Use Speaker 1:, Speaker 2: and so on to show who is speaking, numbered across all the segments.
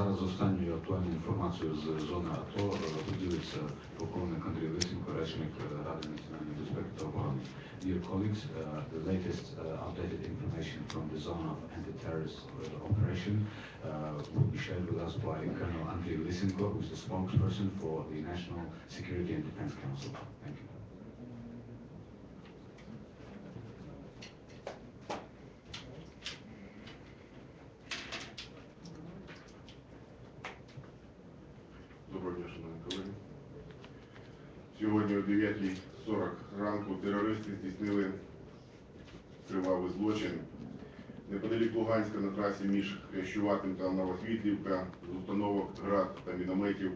Speaker 1: Зараз останньою актуальною інформацією з зони АТО е, поділиться полковник Андрій Лисенко, речник е, Ради національної безпеки та оборони. Dear colleagues, uh, the latest uh, updated information from the zone of anti-terrorist uh, operation uh, will be shared with us by Colonel Andrei Lysenko, who is the spokesperson for the National Security and Defense Council. Thank you.
Speaker 2: Шановні колеги. Сьогодні о 9.40 ранку терористи здійснили кривавий злочин неподалік Луганська на трасі між Хрещуватим та Новосвітлівка з установок град та мінометів,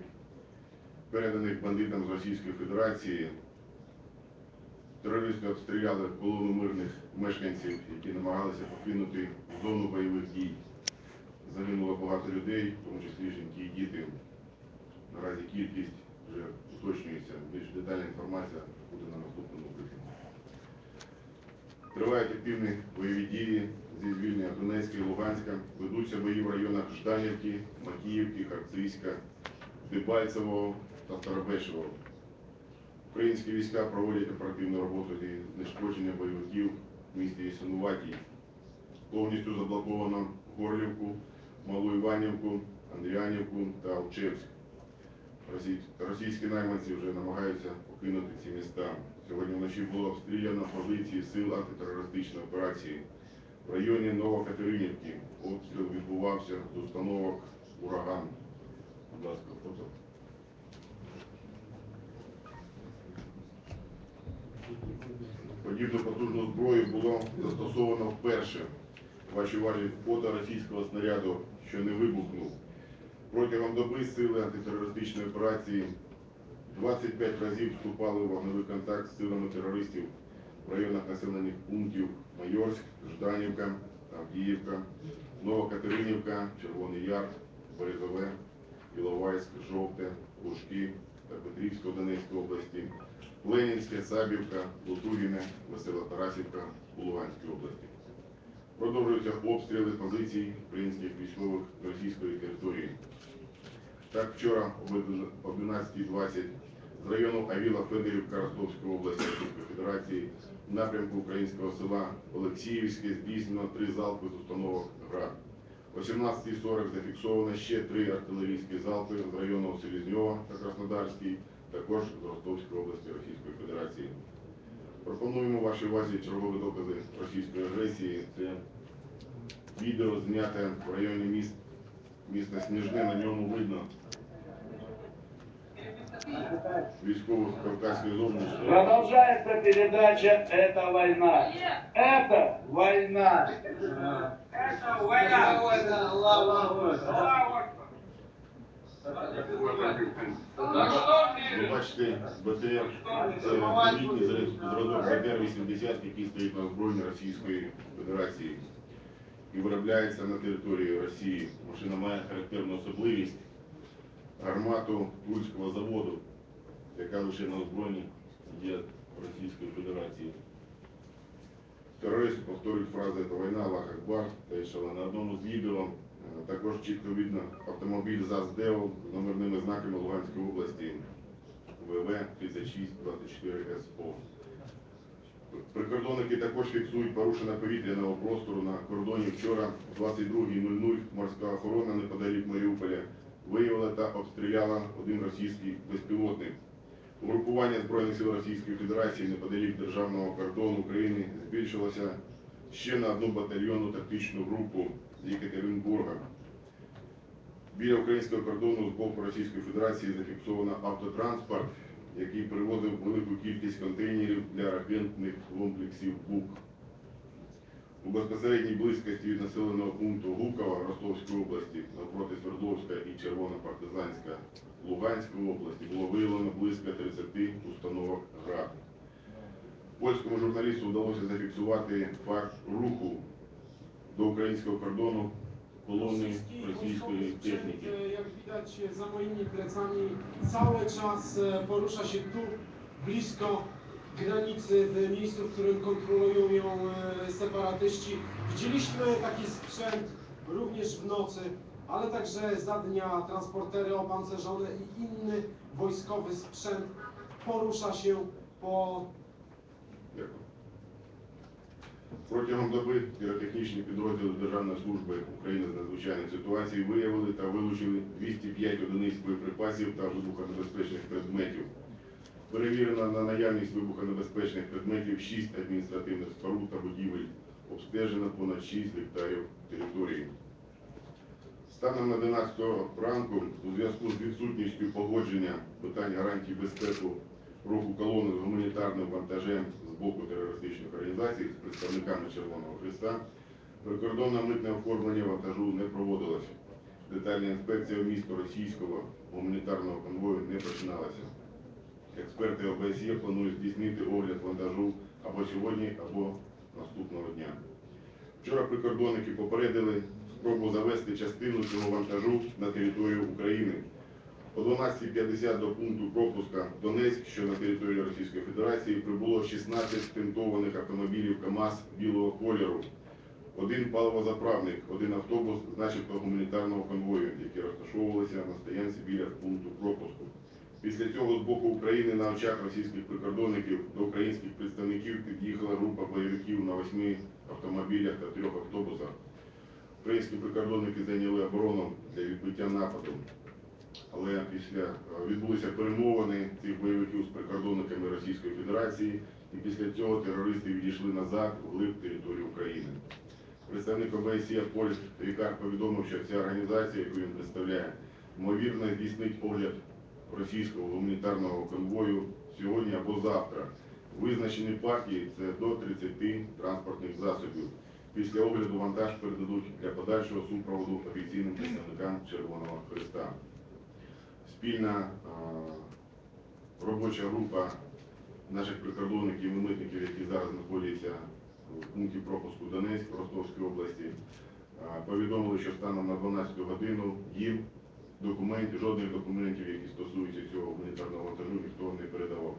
Speaker 2: переданих бандитам з Російської Федерації. Терористи обстріляли колону мирних мешканців, які намагалися покинути зону бойових дій. Загинуло багато людей, в тому числі жінки і діти. Наразі кількість вже уточнюється. Більш детальна інформація буде на наступному брифінгу. Тривають активні бойові дії зі звільнення Донецька і Луганська. Ведуться бої в районах Жданівки, Макіївки, Харцизька, Дебальцевого та Старобешевого. Українські війська проводять оперативну роботу зі знешкодження бойовиків в місті Ясинуватій. Повністю заблоковано Горлівку, Малу Іванівку, Андріанівку та Овчевськ. Росій- Російські найманці вже намагаються покинути ці міста. Сьогодні вночі було обстріляно позиції сил антитерористичної операції. В районі Новокатеринівки обстріл відбувався з установок ураган. Будь ласка, фото. Подібну потужну зброю було застосовано вперше. Вашій увазі фото російського снаряду, що не вибухнув. Протягом доби сили антитерористичної операції 25 разів вступали у вогневий контакт з силами терористів в районах населених пунктів Майорськ, Жданівка, Авдіївка, Новокатеринівка, Червоний Яр, Березове, Іловайськ, Жовте, Лужки та Петрівська Донецької області, Ленінське, Сабівка, Лутугіне, Весела Тарасівка у Луганській області. Продовжуються обстріли позицій українських військових російської території. Так, вчора об 11.20 з району Авіла Федорівка Ростовської області Російської Федерації в напрямку українського села Олексіївське здійснено три залпи з установок ГРАД. О 17.40 зафіксовано ще три артилерійські залпи з району Селізньова та Краснодарський, також з Ростовської області Російської Федерації. Пропонуємо вашій увазі чергові докази російської агресії. Це відео зняте в районі міст, міста Сніжне, на ньому видно військових Кавказської зовнішньої.
Speaker 3: Продолжается передача «Это война». Это война.
Speaker 4: Это война. Ну что
Speaker 2: ви бачите БТР, це новітній зразок БТР-80, який стоїть на озброєнні Російської Федерації і виробляється на території Росії. Машина має характерну особливість гармату Тульського заводу, яка лише на озброєнні є Російської Федерації. Терористи повторюють фрази «Це війна, Аллах Акбар» та Ішала. На одному з відео е, також чітко видно автомобіль ЗАЗ-ДЕО з номерними знаками Луганської області ВВ 3624 СО. Прикордонники також фіксують порушення повітряного простору на кордоні вчора о 22.00 морська охорона неподалік Маріуполя виявила та обстріляла один російський безпілотник. Угрупування Збройних сил Російської Федерації неподалік державного кордону України збільшилося ще на одну батальйонну тактичну групу з Єкатеринбурга. Біля українського кордону з боку Російської Федерації зафіксовано автотранспорт, який перевозив велику кількість контейнерів для ракетних комплексів БУК. У безпосередній близькості від населеного пункту Гукова Ростовської області навпроти Свердловська і Червонопартизанська Луганської області було виявлено близько 30 установок ГРАД. Польському журналісту вдалося зафіксувати факт руху до українського кордону kolumny rosyjskiej techniki.
Speaker 5: Jak widać za moimi plecami cały czas e, porusza się tu blisko granicy, w miejscu, w którym kontrolują ją e, separatyści. Widzieliśmy taki sprzęt również w nocy, ale także za dnia transportery opancerzone i inny wojskowy sprzęt porusza się po
Speaker 2: Протягом доби піротехнічні підрозділи Державної служби України з надзвичайних ситуацій виявили та вилучили 205 одиниць боєприпасів та вибухонебезпечних предметів. Перевірено на наявність вибухонебезпечних предметів 6 адміністративних споруд та будівель. Обстежено понад 6 гектарів території. Станом на 11 ранку у зв'язку з відсутністю погодження питань гарантій безпеки руху колони з гуманітарним вантажем з боку терористичних організацій з представниками Червоного Христа, прикордонне митне оформлення вантажу не проводилося. Детальна інспекція вмісту російського гуманітарного конвою не починалася. Експерти ОБСЄ планують здійснити огляд вантажу або сьогодні, або наступного дня. Вчора прикордонники попередили спробу завести частину цього вантажу на територію України. О 12.50 до пункту пропуска Донецьк, що на території Російської Федерації, прибуло 16 тентованих автомобілів КАМАЗ білого кольору, один паливозаправник, один автобус з начебто гуманітарного конвою, які розташовувалися на стоянці біля пункту пропуску. Після цього з боку України на очах російських прикордонників до українських представників під'їхала група бойовиків на восьми автомобілях та трьох автобусах. Українські прикордонники зайняли оборону для відбиття нападу. Але після е, відбулися перемовини цих бойовиків з прикордонниками Російської Федерації, і після цього терористи відійшли назад в глиб території України. Представник ОБСЄ Поль Рікар повідомив, що ця організація, яку він представляє, ймовірно здійснить огляд російського гуманітарного конвою сьогодні або завтра. Визначені партії це до 30 транспортних засобів. Після огляду вантаж передадуть для подальшого супроводу офіційним представникам Червоного Христа. Спільна е, робоча група наших прикордонників і митників, які зараз знаходяться в пункті пропуску Донецьк Ростовської області, е, повідомили, що станом на 12 годину їм документів, жодних документів, які стосуються цього гуманітарного вантажу, ніхто не передавав.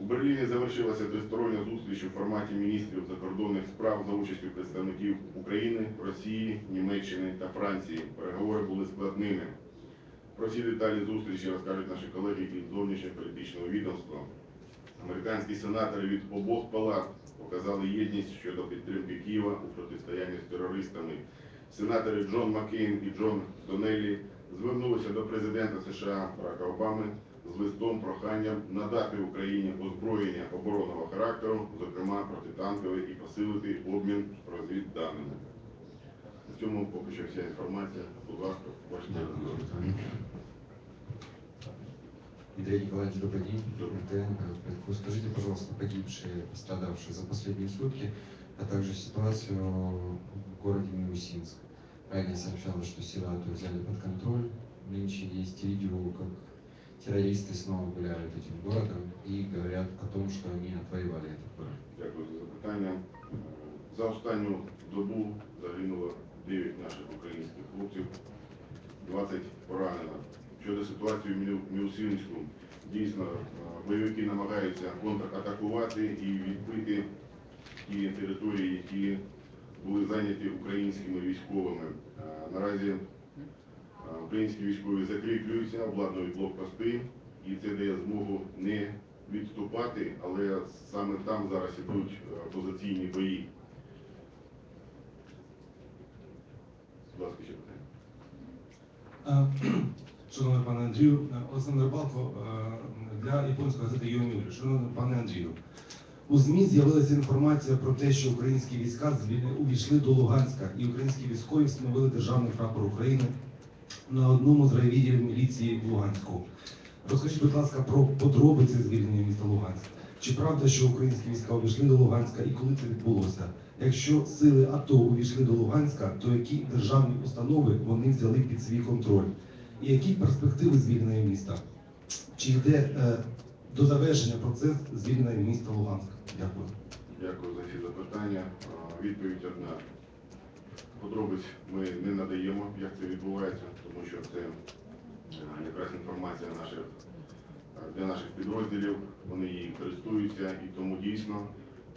Speaker 2: У Берліні завершилася тристороння зустріч у форматі міністрів закордонних справ за участю представників України, Росії, Німеччини та Франції. Переговори були складними. Про всі деталі зустрічі розкажуть наші колеги із зовнішньополітичного відомства. Американські сенатори від обох палат показали єдність щодо підтримки Києва у протистоянні з терористами. Сенатори Джон Маккейн і Джон Донеллі звернулися до президента США Барака Обами з листом проханням надати Україні озброєння оборонного характеру, зокрема протитанкове, і посилити обмін розвідданими. На цьому поки що вся інформація. Будь ласка, ваше
Speaker 1: Дякую, Віталій.
Speaker 6: Андрей Николаевич, добрый день.
Speaker 2: Добрый.
Speaker 6: ТН, Городпредку. Скажите, пожалуйста, погибшие, пострадавшие за последние сутки, а также ситуацию в городе Минусинск. Ранее сообщалось, что силы АТО взяли под контроль. Нынче есть видео, как террористы снова гуляют этим городом и говорят о том, что они отвоевали этот город.
Speaker 2: Дякую за запитання. За останню добу загинуло 9 наших українських хлопців, 20 поранено. Щодо ситуації в Міу- Міусинську, дійсно е, бойовики намагаються контратакувати і відбити ті території, які були зайняті українськими військовими. Е, Наразі е, українські військові закріплюються, обладнують блокпости, і це дає змогу не відступати, але саме там зараз ідуть е, позиційні бої. Будь ласка, ще питання.
Speaker 7: Е, Шановний пане Андрію, е, Олександр Балко для японської газети Йомюрі. Шановний пане Андрію, у ЗМІ з'явилася інформація про те, що українські війська увійшли до Луганська і українські військові встановили державний прапор України на одному з райвідділів міліції в Луганську. Розкажіть, будь ласка, про подробиці звільнення міста Луганськ. Чи правда, що українські війська увійшли до Луганська і коли це відбулося? Якщо сили АТО увійшли до Луганська, то які державні установи вони взяли під свій контроль? І які перспективи звільнення міста? Чи йде е, до завершення процес звільнення міста Луганськ? Дякую.
Speaker 2: Дякую за ці запитання. Відповідь одна. Подробиць ми не надаємо, як це відбувається, тому що це е, якраз інформація наших, е, для наших підрозділів, вони її користуються і тому дійсно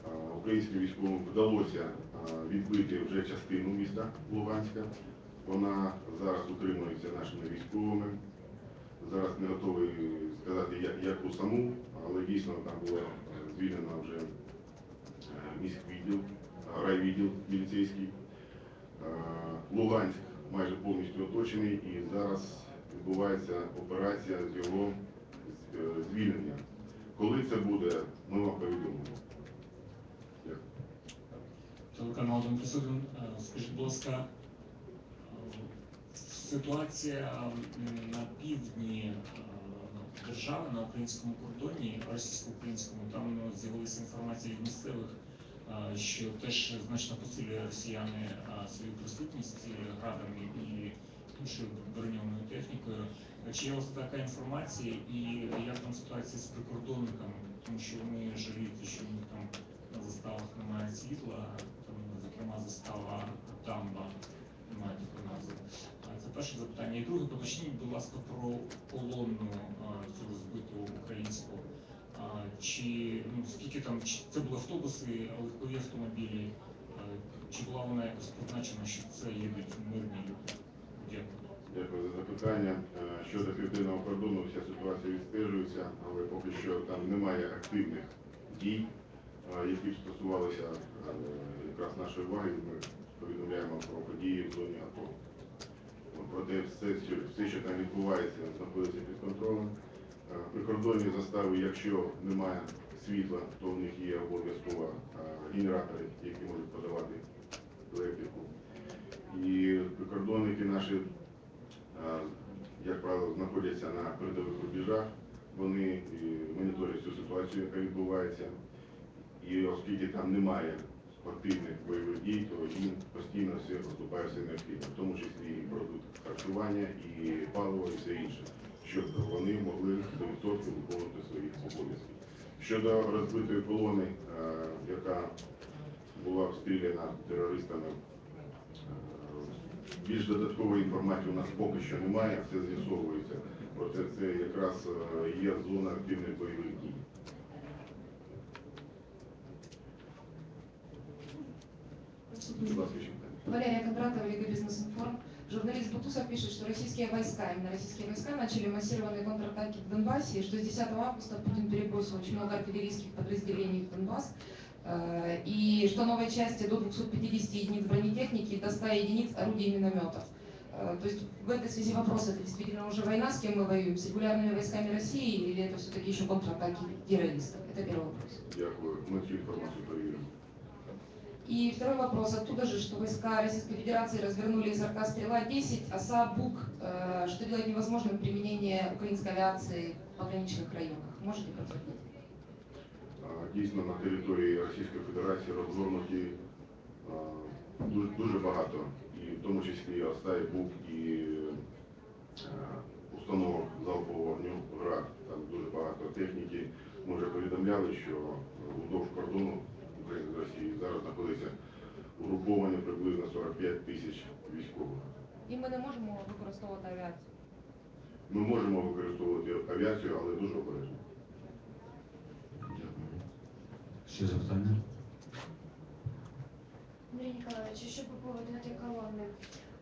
Speaker 2: е, українським військовим вдалося відбити вже частину міста Луганська. Вона зараз утримується нашими військовими. Зараз не готовий сказати, як- яку саму, але дійсно там було звільнено вже міськвідділ, райвідділ міліцейський. Е, Луганськ майже повністю оточений і зараз відбувається операція з його е, звільнення. Коли це буде, ми вам повідомимо.
Speaker 8: Телеканал «Один плюс. Е, Скажіть, будь ласка, ситуація на півдні держави, на українському кордоні, російсько-українському, там е, з'явилася інформація від місцевих, що теж значно посилює росіяни е, свою присутність е, градами і іншою броньованою технікою. Чи є вас така інформація і як там ситуація з прикордонниками? Тому що вони жаліють, що в них там на заставах немає світла, там, зокрема, застава дамба немає такої назви. Це перше запитання. І друге, поточніть, будь ласка, про колонну цю розбиту українську. Чи ну скільки там чи це були автобуси, легкові автомобілі? Чи була вона якось позначена, що це їдуть мирні люди? Дякую.
Speaker 2: Дякую за запитання. Е, Щодо південного кордону, вся ситуація відстежується, але поки що там немає активних дій, е, які б стосувалися е, якраз нашої уваги. Ми повідомляємо про події в зоні АТО. Проте все, все, що там відбувається, знаходиться під контролем. Е, При кордоні застави, якщо немає світла, то в них є обов'язково е, генератори, які можуть подавати електрику. І прикордонники наші, е, як правило, знаходяться на передових рубежах, вони моніторять цю ситуацію, яка відбувається. І оскільки там немає активних бойових дій, то їм постійно все поступає все необхідне, в тому числі і продукт харчування, і паливо, і все інше, щоб вони могли 100% виконувати свої обов'язки. Щодо розбитої колони, е, яка була обстріляна терористами, е, більш додаткової інформації у нас поки що немає, все з'ясовується. Проте це якраз е, є зона активних бойових дій. Будь ласка, ще питання.
Speaker 9: Валерия Кондратова, Лига Бизнес-Информ. Журналист Бутусов пишет, что российские войска, именно российские войска, начали массированные контратаки в Донбассе, и что с 10 августа Путин перебросил очень много артиллерийских подразделений в Донбасс, э, и что новые части до 250 единиц бронетехники и до 100 единиц орудий и минометов. Э, То есть в этой связи вопрос, это действительно уже война, с кем мы воюем, с регулярными войсками России или это все-таки еще контратаки террористов? Это первый вопрос.
Speaker 2: Дякую. Ми цю інформацію перевіримо.
Speaker 9: И второй вопрос. Оттуда же, что войска Российской Федерации развернули СРК «Стрела-10», ОСА «Бук», э, что делает невозможным применение украинской авиации в пограничных районах. Можете подтвердить?
Speaker 2: А, Дійсно, на території Російської Федерації розгорнуті а, дуже, дуже багато, і в тому числі ОСТАЙ БУК і а, установок залпового вогню ГРАД. Там дуже багато техніки. Ми вже повідомляли, що вздовж кордону України з Росією зараз знаходиться угруповання приблизно 45 тисяч військових.
Speaker 9: І ми не можемо використовувати авіацію.
Speaker 2: Ми можемо використовувати авіацію, але дуже обережно.
Speaker 1: Дякую. Ще запитання?
Speaker 10: Андрей Николаевич, еще по поводу этой колонны.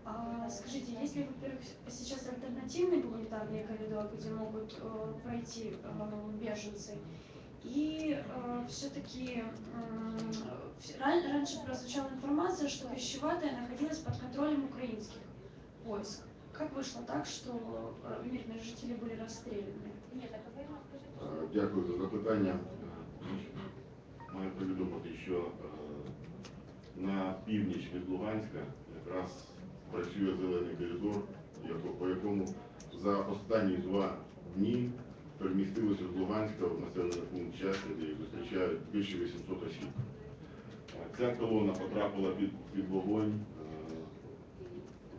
Speaker 10: А, скажите, есть ли, во-первых, сейчас альтернативный гуманитарный коридор, где могут э, пройти э, беженцы? И все-таки раньше прозвучала информация, что Вещеватая находилась под контролем украинских войск. Как вышло так, что э, мирные жители были расстреляны?
Speaker 2: Е, Дякую за запитання. Е, Маю повідомити, що е, на північ від Луганська якраз працює зелений коридор, яко- по якому за останні два дні перемістилося з Луганська в населений пункт Часів, де їх більше 800 осіб. Е, Ця колона потрапила під, під вогонь е,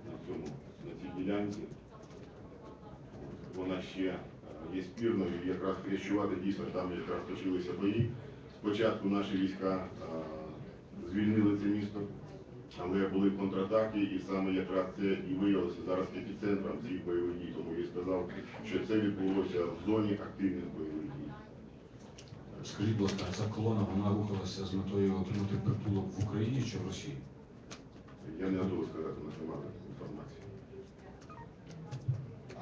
Speaker 2: на цьому на цій ділянці. Вона ще е, є спірною, якраз Хрещувати дійсно там якраз точилися бої. Спочатку наші війська звільнили це місто, але були контратаки, і саме якраз це і виявилося зараз епіцентром цих бойових дій. Тому я сказав, що це відбулося в зоні активних бойових дій.
Speaker 1: Скажіть, будь ласка, ця колона вона рухалася з метою отримати притулок в Україні чи в Росії?
Speaker 2: Я не готовий сказати, у нас немає інформації.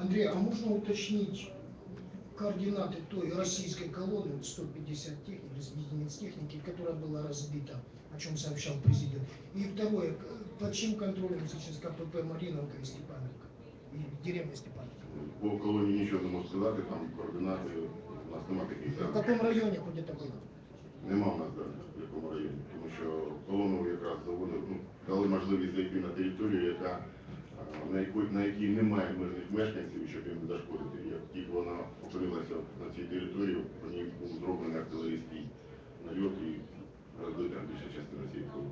Speaker 11: Андрей, а можно уточнить координаты той российской колонны, вот 150 техник, единиц техники, которая была разбита, о чем сообщал президент? И второе, к- под чьим контролем сейчас КПП Мариновка и Степановка? И деревня Степановка?
Speaker 2: По колонії нічого не можу сказати, там координати, у нас немає таких
Speaker 11: В
Speaker 2: даних.
Speaker 11: каком районе хоть это было?
Speaker 2: Нема в нас даних в якому районі, тому що колону якраз заводили, ну, дали можливість зайти на територію, яка, а, на, якій, на якій немає мирних мешканців, щоб їм не зашкодити. Як тільки вона опинилася на цій території, по ній був зроблений артилерійський нальот і розбита більша частина цієї колони.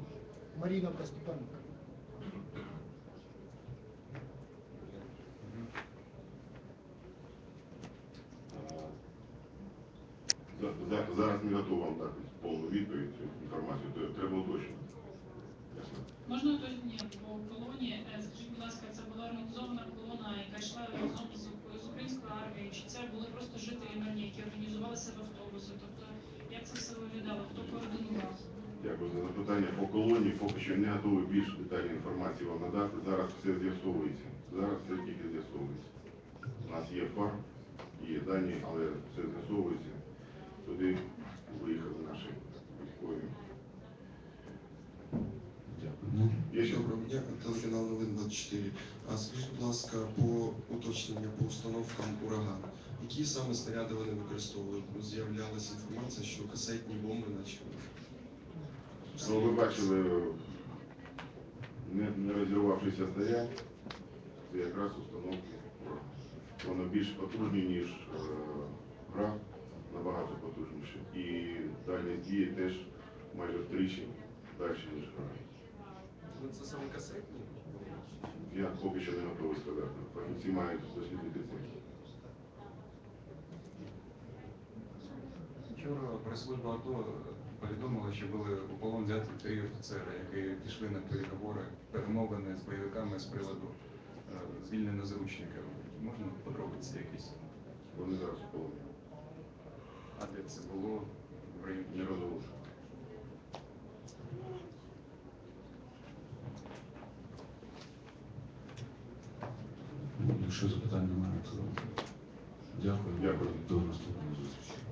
Speaker 2: За, за, зараз не готовий вам дати повну відповідь, цю інформацію, то треба уточнити.
Speaker 12: Можна уточнення по колоні? Е, Скажіть, будь ласка, це була організована колона, яка йшла разом з, з українською армією, чи це були просто жителі мирні, які організували себе автобуси? Тобто, як це все виглядало? Хто координував?
Speaker 2: Дякую за запитання. По колонії поки що не готовий більш детальної інформації вам надати. Зараз все з'ясовується. Зараз все тільки з'ясовується. У нас є фар, є дані, але все з'ясовується. Туди виїхали наші військові.
Speaker 1: Дякую.
Speaker 2: Є ще
Speaker 6: Доброго дня, телеканал Новин 24. А скажіть, будь ласка, по уточненню по установкам ураган, які саме снаряди вони використовували? З'являлася інформація, що касетні бомби, наче
Speaker 2: Ну, ви бачили, не, не розірвавшийся снаряд, це якраз установки Воно більш потужні, ніж е, гра, набагато потужніше. І дальність дії теж майже втричі далі, ніж гра.
Speaker 6: Ну, це саме касетні?
Speaker 2: Я поки що не готовий сказати. Фахівці мають дослідити це.
Speaker 13: Вчора прес-служба АТО повідомила, що були у полон взяті три офіцери, які пішли на переговори, перемовини з бойовиками з приводу е, звільнення заручників. Можна подробиці якісь?
Speaker 2: Вони зараз у полоні.
Speaker 13: А де це було в районі?
Speaker 2: Не розголошую.
Speaker 1: Якщо запитань немає, то дякую.
Speaker 2: Дякую.
Speaker 1: До наступної зустрічі.